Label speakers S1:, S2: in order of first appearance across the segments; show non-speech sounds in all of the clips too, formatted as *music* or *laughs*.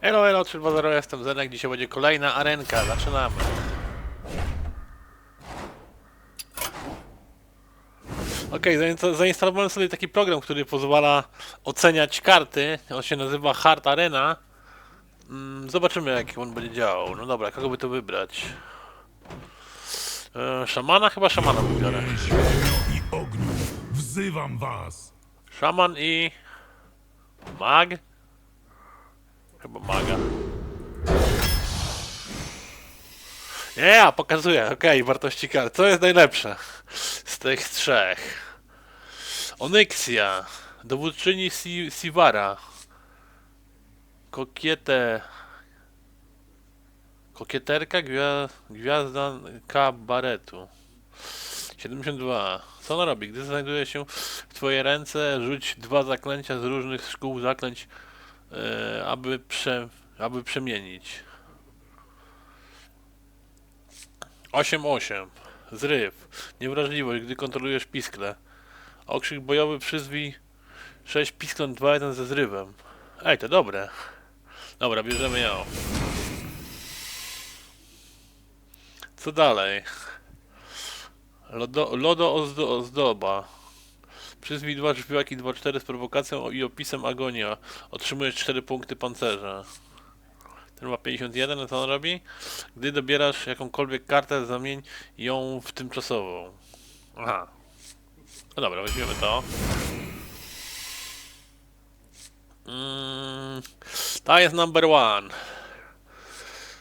S1: Elo, elo, 320, jestem Zenek, dzisiaj będzie kolejna arenka, zaczynamy. Zainsta- zainstalowałem sobie taki program, który pozwala oceniać karty, on się nazywa Hard Arena. Mm, Zobaczymy jak on będzie działał, no dobra, kogo by to wybrać? E, szamana? Chyba szamana wybiorę.
S2: I ogniu, wzywam was!
S1: Szaman i... Mag? Chyba maga. Nie, pokazuję, okej, wartości kart. Co jest najlepsze z tych trzech? Onyxia, dowódczyni si Sivara, kokietę, kokieterka, gwia gwiazda kabaretu. 72. Co ona robi? Gdy znajduje się w twojej ręce, rzuć dwa zaklęcia z różnych szkół zaklęć, e, aby, prze, aby przemienić. 8-8. Zryw. Niewrażliwość, gdy kontrolujesz piskle. Okrzyk bojowy przyzwij 6 piskląt 2-1 ze zrywem. Ej, to dobre. Dobra, bierzemy ją. Co dalej? Lodo, lodo ozdo, ozdoba. Przyzwij dwa żywiołaki 2-4 z prowokacją i opisem agonia. Otrzymujesz 4 punkty pancerza. Ten ma 51, a co on robi? Gdy dobierasz jakąkolwiek kartę, zamień ją w tymczasową. Aha. No dobra, weźmiemy to. Mm, ta jest number one.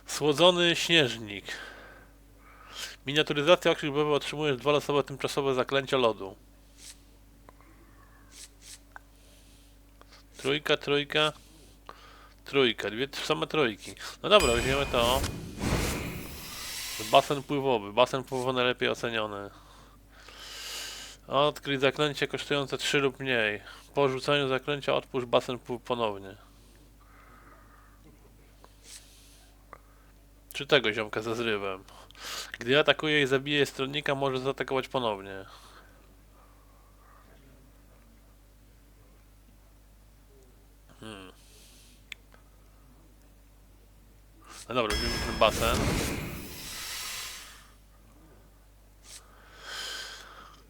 S1: Słodzony śnieżnik. Miniaturyzacja okrzyk otrzymujesz dwa losowe tymczasowe zaklęcia lodu. Trójka, trójka, trójka, dwie same trójki. No dobra, weźmiemy to. Basen pływowy, basen pływowy najlepiej oceniony. Odkryj zaklęcie kosztujące 3 lub mniej. Po rzuceniu zaklęcia odpuść basen ponownie. Czy tego ziomka ze zrywem? Gdy atakuje i zabije stronnika, może zaatakować ponownie. No dobra, weźmiemy ten basen.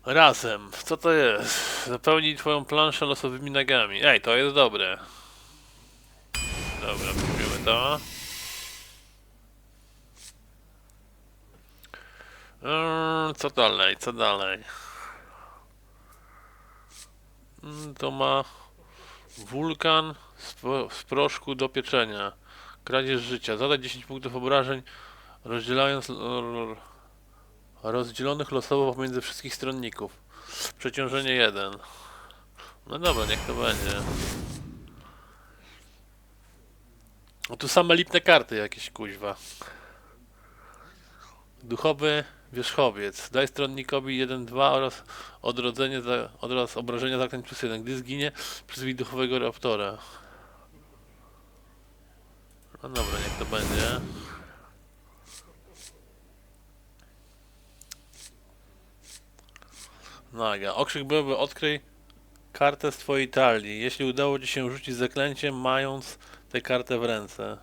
S1: Razem. Co to jest? Zapełnij twoją planszę losowymi nagami. Ej, to jest dobre. Dobra, weźmiemy to. Eee, co dalej, co dalej? Mm, To ma wulkan z proszku do pieczenia. Kradzież życia. Zadaj 10 punktów obrażeń, rozdzielając rozdzielonych losowo pomiędzy wszystkich stronników. Przeciążenie 1. No dobra, niech to będzie. No tu same lipne karty jakieś kuźwa. Duchowy wierzchowiec. Daj stronnnikowi 1-2 oraz odrodzenie za, oraz obrażenia zaklęć plus 1. Gdy zginie, przyzwij duchowego raptora. No dobra, niech to będzie. Naga. Okrzyk bojowy odkryj kartę z twojej talii. Jeśli udało ci się rzucić zaklęciem, mając tę kartę w ręce.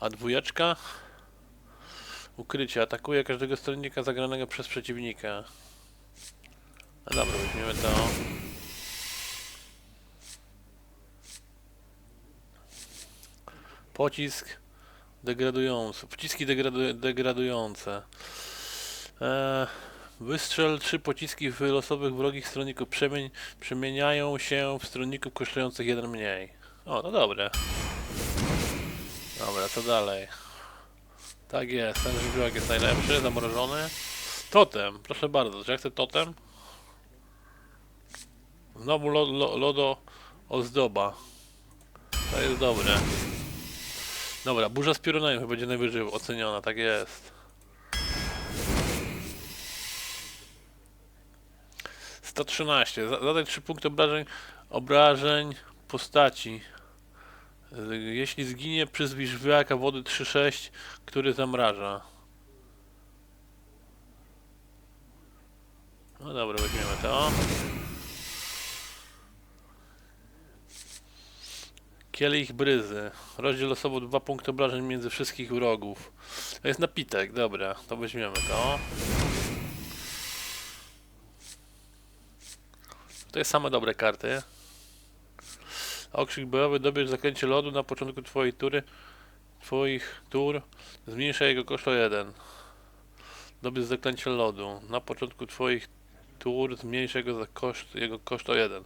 S1: A dwójeczka? Ukrycie. Atakuje każdego stronnika zagranego przez przeciwnika. No dobra, weźmiemy to. Pocisk degradujący. Pociski degradu degradujące. Eee, wystrzel trzy pociski w losowych wrogich stronników. Przemień przemieniają się w stronników kosztujących jeden mniej. O, no dobre. Dobra, co dalej? Tak jest, ten żywiołek jest najlepszy, zamrożony. Totem, proszę bardzo, czy ja chcę totem? Znowu lo, lo, lodo ozdoba. To jest dobre. Dobra, burza z piorunami będzie najwyżej oceniona, tak jest. Sto trzynaście. Zadaj 3 punkty obrażeń, obrażeń postaci. Jeśli zginie, przyzwij żywiołaka wody 3-6, który zamraża. No dobra, weźmiemy to. Kielich bryzy. Rozdziel losowo dwa punkty obrażeń między wszystkich wrogów. To jest napitek, dobra, to weźmiemy to. To jest same dobre karty. Okrzyk bojowy dobierz zaklęcie lodu na początku twojej tury. Twoich tur. Zmniejsza jego koszt o 1. Dobierz zaklęcie lodu. Na początku twoich tur zmniejsza jego, koszt, jego koszt o 1.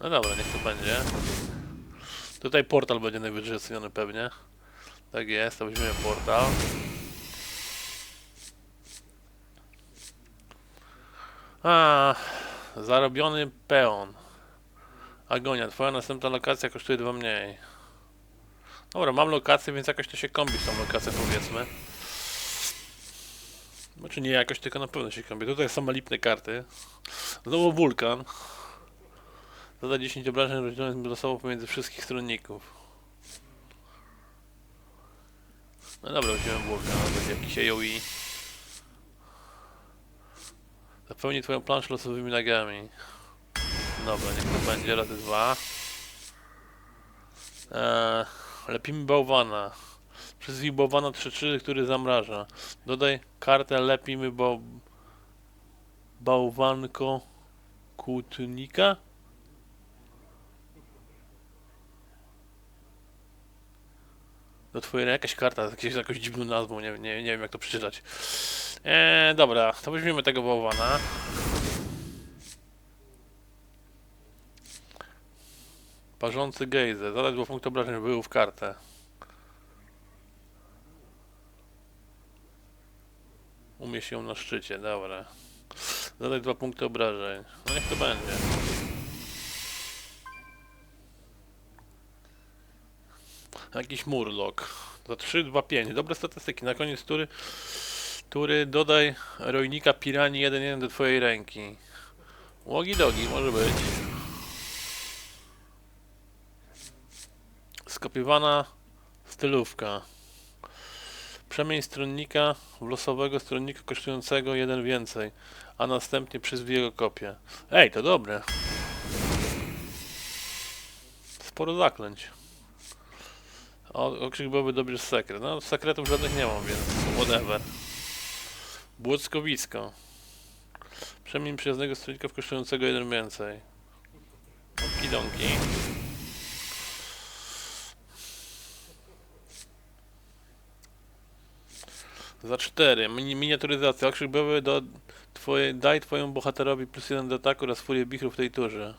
S1: No dobra, niech to będzie. Tutaj portal będzie najwyżej oceniony pewnie. Tak jest, to weźmiemy portal. A, zarobiony peon. Agonia, twoja następna lokacja kosztuje dwa mniej. Dobra, mam lokację, więc jakoś to się kombi z tą lokacją powiedzmy. Znaczy nie jakoś, tylko na pewno się kombi. Tutaj są lipne karty. Znowu wulkan. Zada 10 obrażeń rozdzielonych losowo pomiędzy wszystkich stronników. No dobra, weźmiemy wulkan, będzie jakiś AOE. Zapełni twoją planszę losowymi nagami. Dobra, niech to będzie razy dwa. Eee, lepimy bałwana. Przyzwij bałwana 3-3, który zamraża. Dodaj kartę lepimy bał... bałwanko kłótnika. Do twojej jakaś karta z jakąś, dziwną nazwą, nie, nie, nie wiem jak to przeczytać. Eee, dobra, to weźmiemy tego bałwana. Parzący gejzer. Zadać dwa punkty obrażeń były w kartę. Umieść ją na szczycie, dobra. Zadać dwa punkty obrażeń. No niech to będzie. Jakiś murlock. Za 3, 2, 5. Dobre statystyki. Na koniec tury, tury dodaj rojnika piranii 1-1 do twojej ręki. Łogi dogi, może być. Skopiowana stylówka. Przemień stronnika w losowego stronnika kosztującego jeden więcej, a następnie przyzwij jego kopię. Ej, to dobre. Sporo zaklęć. Okrzyk byłby dobry sekret. No, sekretów żadnych nie mam, więc whatever. Błockowisko. Przemień przyjaznego stronnika w kosztującego jeden więcej. Okidonki. Za 4. Mini miniaturyzacja. Okrzyk bojowy do twoje, daj twojemu bohaterowi plus 1 do ataku oraz furię bichru w tej turze.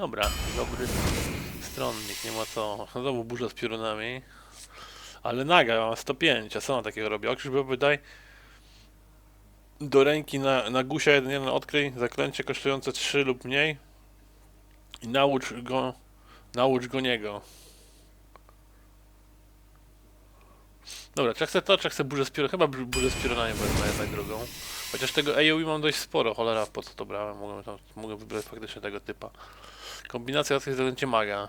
S1: Dobra, dobry stronnik, nie ma co. Znowu burza z piorunami. Ale naga, mam 105, a co na takiego robię? Okrzyk bojowy daj do ręki na, na gusia 1-1 odkryj zaklęcie kosztujące 3 lub mniej i naucz go, naucz go niego. Dobra, czy ja chcę to, czy ja chcę burzę z piorunami? Chyba bu- burzę z piorunami wezmę jednak drugą. Chociaż tego AoE mam dość sporo, cholera, po co to brałem? Mogłem, tam, mogłem wybrać faktycznie tego typa. Kombinacja jest zaklęcie maga.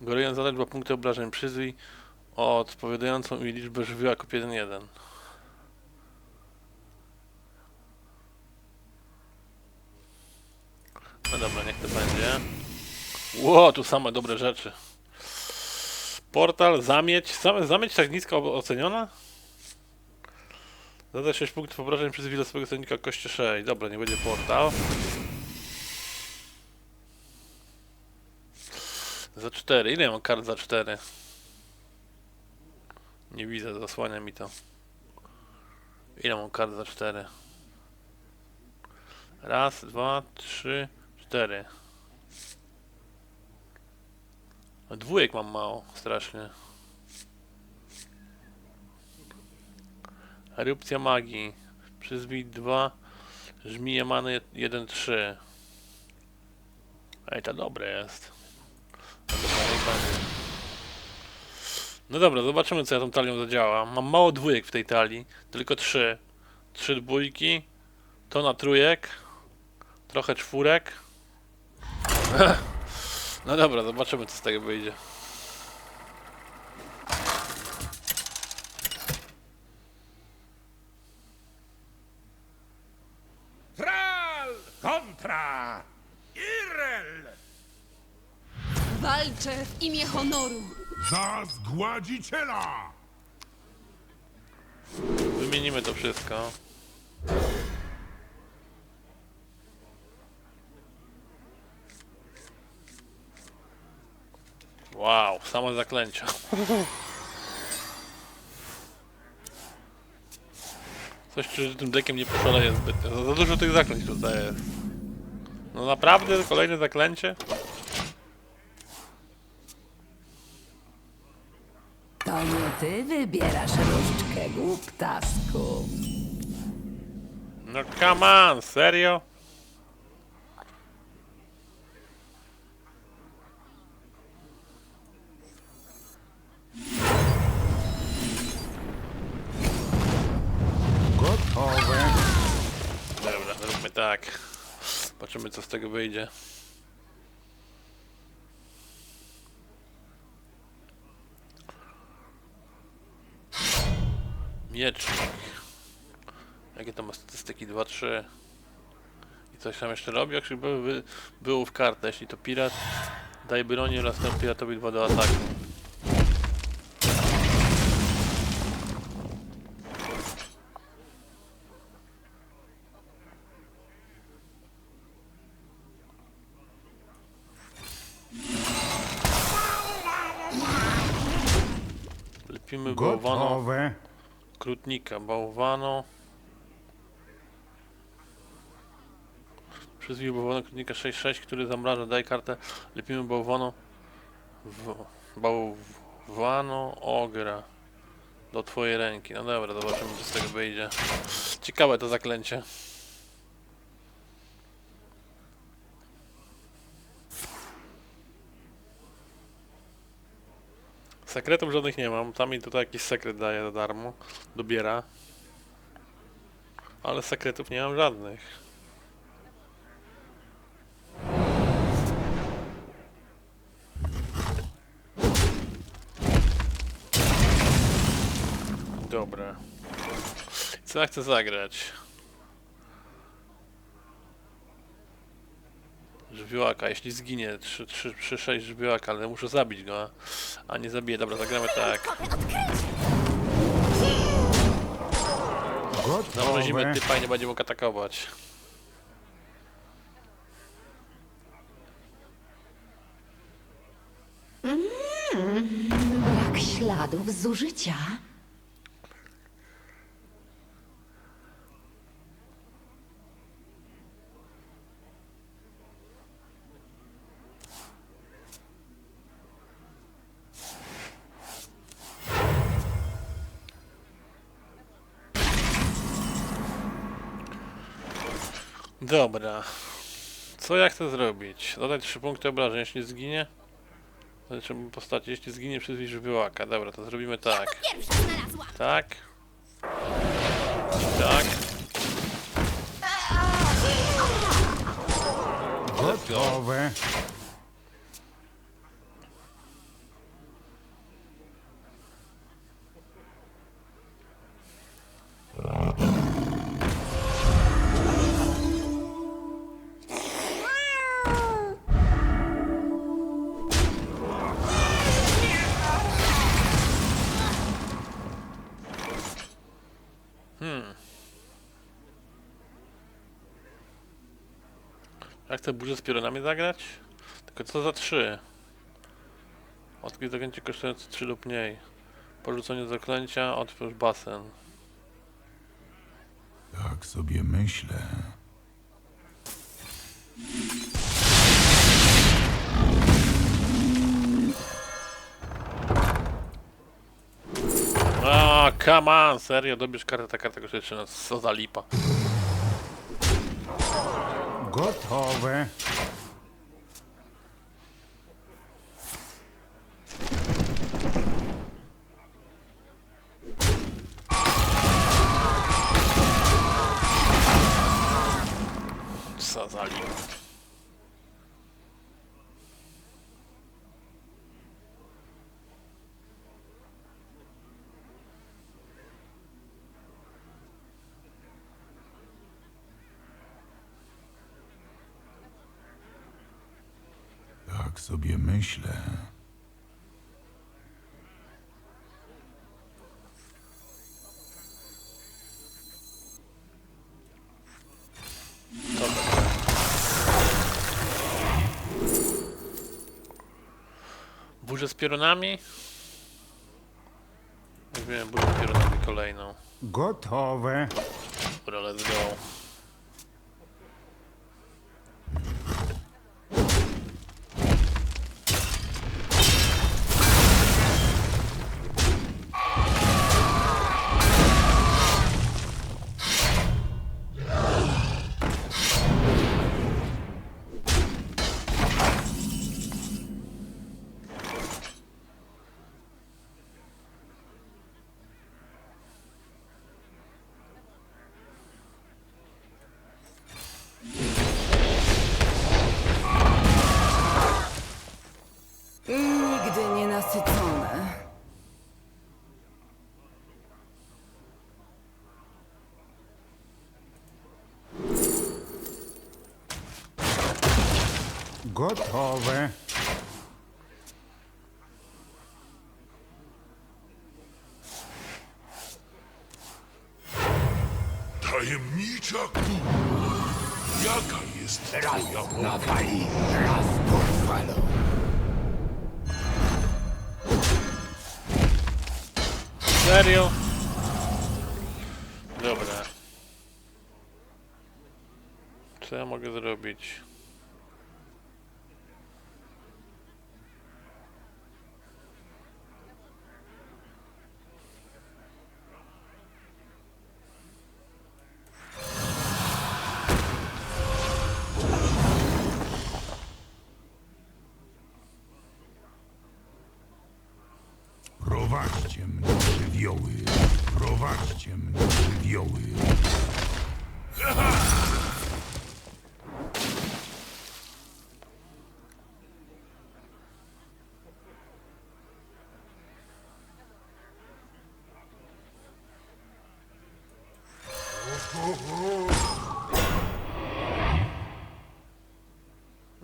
S1: Goryjan zadać dwa punkty obrażeń. Przyzwij odpowiadającą mi liczbę żywioła kup 1-1. No dobra, niech to będzie. Ło, tu same dobre rzeczy. Portal, zamieć. Same, zamieć tak nisko o- oceniona? Zada 6 punktów obrażeń przez wiele swojego stronnika kości 6. Dobra, nie będzie portal. Za 4. Ile mam kart za 4? Nie widzę, zasłania mi to. Ile mam kart za 4? Raz, dwa, trzy, cztery. A Dwójek mam mało, strasznie. Erupcja magii. Przyzwij 2. Żmije many 1, 3. Ej, to dobre jest. No dobra, zobaczymy co ja tą talią zadziała. Mam mało dwójek w tej talii, tylko trzy. Trzy dwójki, to na trójek, trochę czwórek. *laughs* No dobra, zobaczymy co z tego wyjdzie.
S3: Walczę w imię honoru.
S2: Za zgładziciela!
S1: Wymienimy to wszystko. Wow, same zaklęcia. Coś czy tym dekiem nie poszaleje zbytnio. Za, za dużo tych zaklęć tutaj jest. No naprawdę kolejne zaklęcie?
S4: To nie ty wybierasz różdżkę, głuptasku.
S1: No come on, serio?
S5: Gotowe.
S1: Dobra, zróbmy tak. Zobaczymy co z tego wyjdzie. Miecznik. Jakie to ma statystyki? 2, 3. I coś tam jeszcze robi? Jak by, by, było w kartę. Jeśli to pirat, daj broni oraz temu piratowi 2 do ataku. Lepimy bałwano,
S5: Gotowe.
S1: Krutnika, bałwano. Przyzwij bałwano krutnika 6-6, który zamraża, daj kartę. Lepimy bałwano. W, bałwano ogra. Do twojej ręki. No dobra, zobaczymy co z tego wyjdzie. Ciekawe to zaklęcie. Sekretów żadnych nie mam. Tam mi tutaj jakiś sekret daje za darmo. Dobiera. Ale sekretów nie mam żadnych. Dobra. Co ja chcę zagrać? Żywiołaka, jeśli zginie 3, 3, 3 6 żywiołaka, ale muszę zabić go, a, a nie zabiję. Dobra, zagramy tak. Zamrozimy
S5: Gotowe.
S1: typa i nie będzie mógł atakować.
S4: Brak śladów zużycia.
S1: Dobra. Co ja chcę zrobić? Dodać 3 punkty obrażeń, jeśli zginie. Znaczy postaci, jeśli zginie przez żywiołaka. Dobra, to zrobimy tak. Tak. Tak.
S5: Gotowe.
S1: Chcę burzę z piorunami zagrać? Tylko co za 3? Odkryć zaklęcie kosztujące 3 lub mniej. Porzucenie zaklęcia, otwórz basen.
S2: Tak sobie myślę.
S1: A, come on, serio, dobierz kartę, ta karta kosztuje 13, co za lipa.
S5: Gotowe.
S1: Co.
S2: sobie myślę.
S1: Burzę z piorunami? Weźmiemy burzę z piorunami kolejną.
S5: Gotowe.
S1: Dobra, let's go.
S5: Gotowe.
S2: Tajemnicza króla. Jaka jest twoja wola?
S5: fali, raz pod falą.
S1: Serio? Dobra. Co ja mogę zrobić?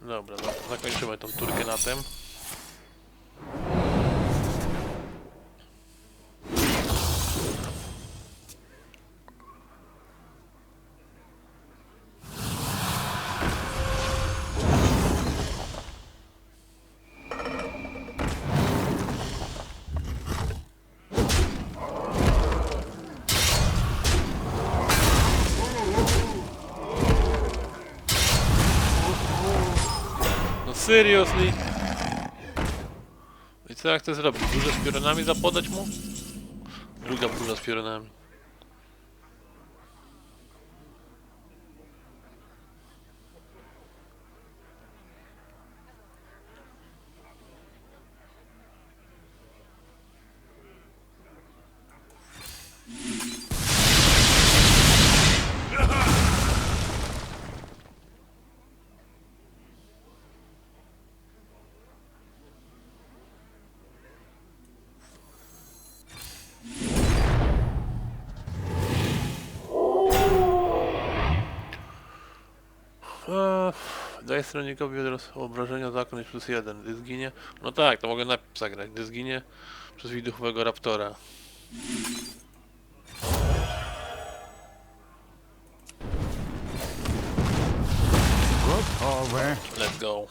S1: Dobra, za- zakończymy tą turkę na tym. Seriously? I co jak chcę zrobić? Burzę z piorunami zapodać mu? Druga burza z piorunami. Eee, Daj stronikowi od razu obrażenia jest plus jeden. Gdy zginie. No tak, to mogę napis zagrać. Gdy zginie przez widuchowego raptora. Let's go.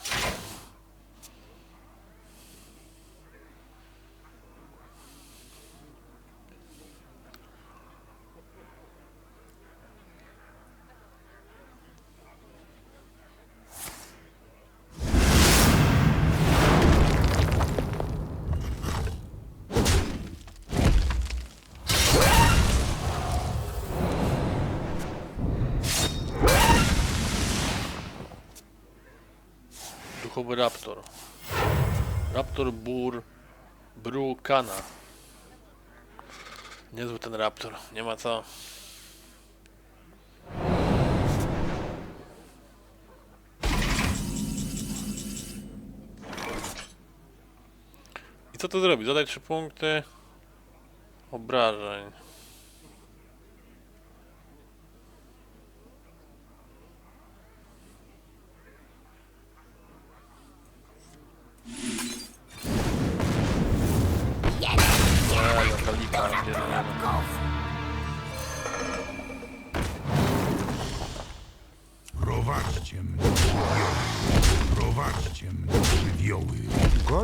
S1: Duchowy raptor. Raptor bur Brukana. Niezły ten raptor, nie ma co. I co to zrobi? Zadaj 3 punkty obrażeń.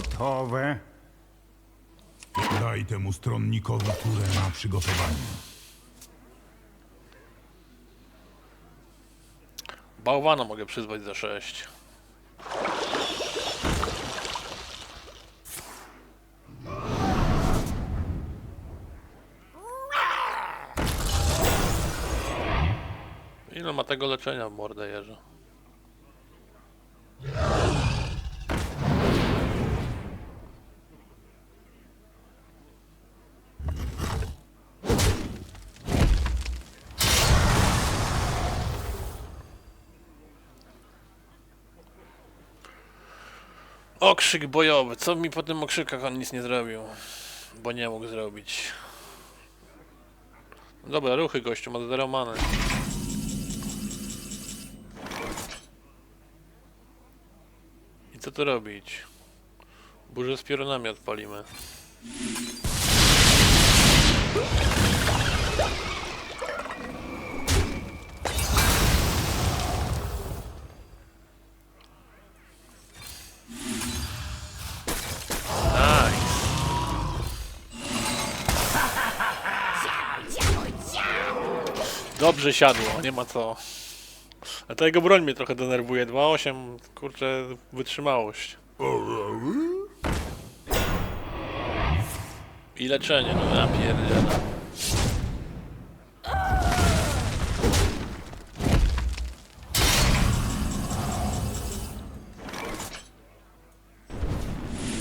S5: Gotowe.
S2: Daj temu stronnikowi turę na przygotowanie.
S1: Bałwana mogę przyzwać za 6. Ile ma tego leczenia w mordę Okrzyk bojowy. Co mi po tym okrzykach on nic nie zrobił? Bo nie mógł zrobić. Dobra, ruchy gościu, ma zero. I co tu robić? Burzę z piorunami odpalimy. Dobrze siadło, nie ma co. A ta jego broń mnie trochę denerwuje. 2.8, kurczę, wytrzymałość. I leczenie, no ja pierdzielę.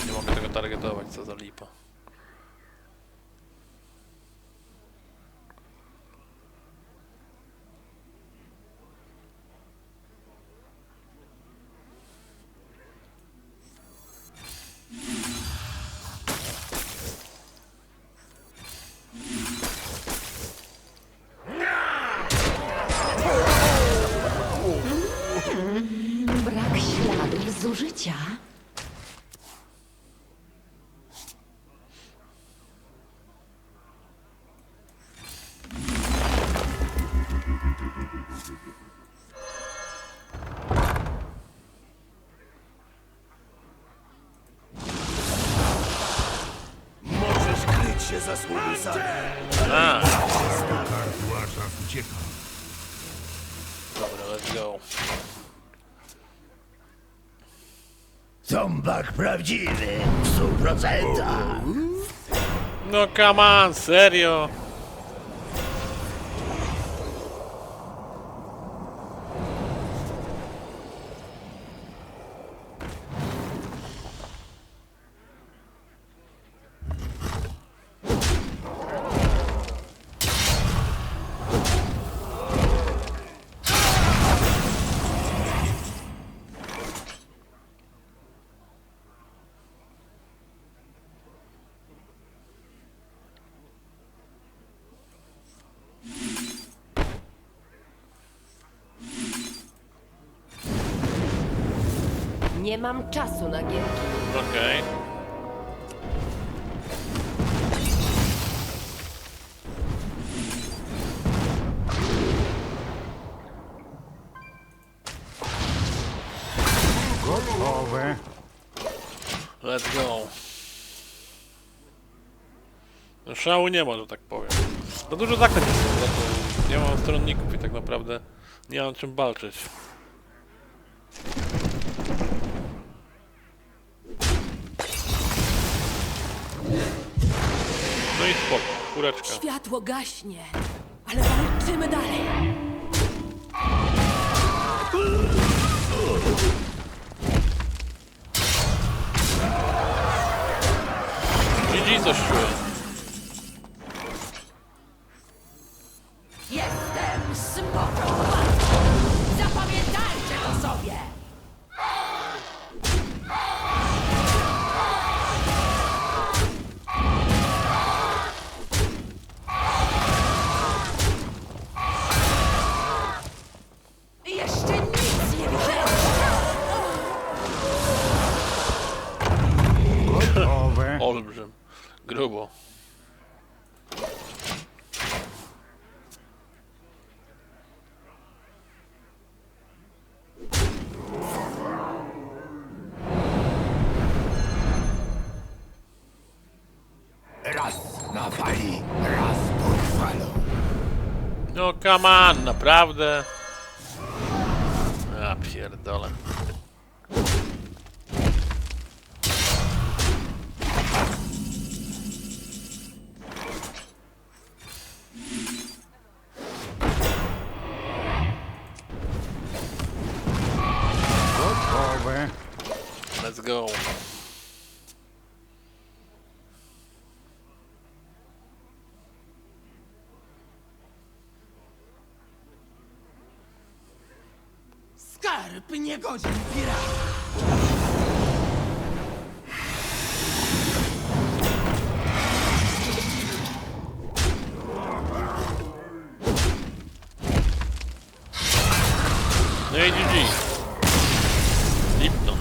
S1: Nie mogę tego targetować, co za lipa.
S6: Brak śladów zużycia.
S1: A,
S7: prawdziwy, w stu procentach.
S1: No come on, serio?
S6: Nie mam czasu na gierki.
S1: Okej.
S5: Gotowe.
S1: Let's go. No, szału nie ma, że tak powiem. No dużo zaklęć jest za to. Nie mam stronników i tak naprawdę nie mam czym walczyć. No i spoko, kureczka.
S3: Światło gaśnie, ale walczymy dalej.
S1: GG coś czuję. Come on, naprawdę. Ja pierdolę. Let's go.
S8: Skarb niegodzien pirata.
S1: No i GG. Lipton.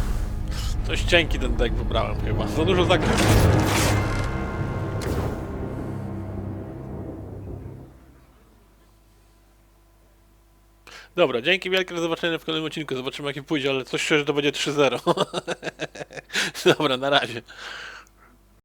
S1: Coś cienki ten deck wybrałem chyba. Za dużo zakrętów. Dobra, dzięki wielkie, do zobaczenia w kolejnym odcinku. Zobaczymy jaki pójdzie, ale coś szczerze to będzie 3-0. *laughs* Dobra, na razie.